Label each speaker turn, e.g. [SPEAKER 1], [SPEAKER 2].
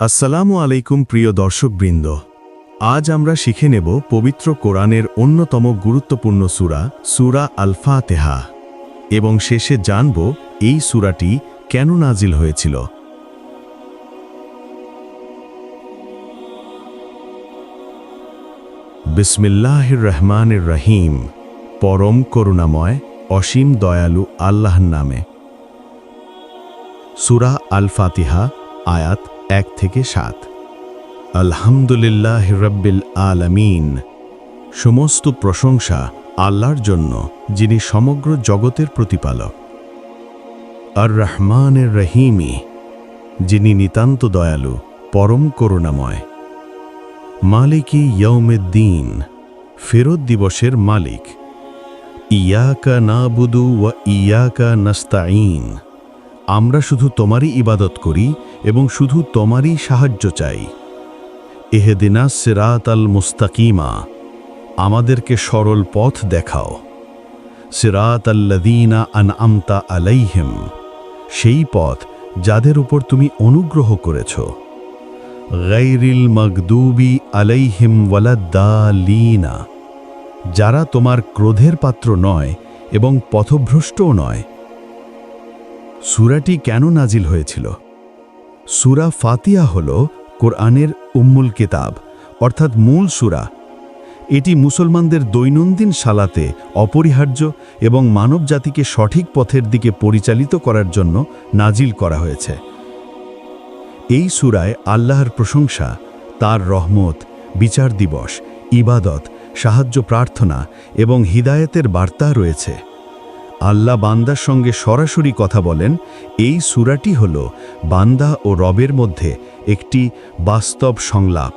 [SPEAKER 1] আসসালামু আলাইকুম প্রিয় দর্শকবৃন্দ। আজ আমরা শিখে নেব পবিত্র কোরআনের অন্যতম গুরুত্বপূর্ণ সূরা, সুরা আল ফাতেহা এবং শেষে জানব এই সূরাটি কেন নাজিল হয়েছিল। বিসমিল্লাহির রহমানির রহিম পরম করুণাময়, অসীম দয়ালু আল্লাহর নামে। সুরা আল ফাতিহা আয়াত এক থেকে সাত। আলহামদুলিল্লাহ রব্বিল আলামিন। সমস্ত প্রশংসা আল্লাহর জন্য, যিনি সমগ্র জগতের প্রতিপালক। আর রহমানের রহিমি যিনি নিতান্ত দয়ালু, পরম করুণাময়। মালিকি ইয়ৌমেদ্দিন ফেরত দিবসের মালিক। ইয়াকা নাবুদু ওয়া ইয়াকা নাস্তাইন আমরা শুধু তোমারই ইবাদত করি এবং শুধু তোমারই সাহায্য চাই। এহেদিনা সিরাত আল মুস্তাকিমা, আমাদেরকে সরল পথ দেখাও। সিরাত আল্লাদিনা আন আমতা আলাইহিম, সেই পথ যাদের উপর তুমি অনুগ্রহ করেছ। গাইরিল মগদুবি আলাইহিম ওয়ালাদ্দালিনা, যারা তোমার ক্রোধের পাত্র নয় এবং পথভ্রষ্টও নয় সুরাটি কেন নাজিল হয়েছিল? সুরা ফাতিয়া হল কোরআনের উম্মুল কিতাব, অর্থাৎ মূল সুরা। এটি মুসলমানদের দৈনন্দিন সালাতে অপরিহার্য এবং মানবজাতিকে সঠিক পথের দিকে পরিচালিত করার জন্য নাজিল করা হয়েছে। এই সুরায় আল্লাহর প্রশংসা, তার রহমত, বিচার দিবস, ইবাদত, সাহায্য প্রার্থনা এবং হিদায়েতের বার্তা রয়েছে। আল্লাহ বান্দার সঙ্গে সরাসরি কথা বলেন, এই সুরাটি হল বান্দা ও রবের মধ্যে একটি বাস্তব সংলাপ।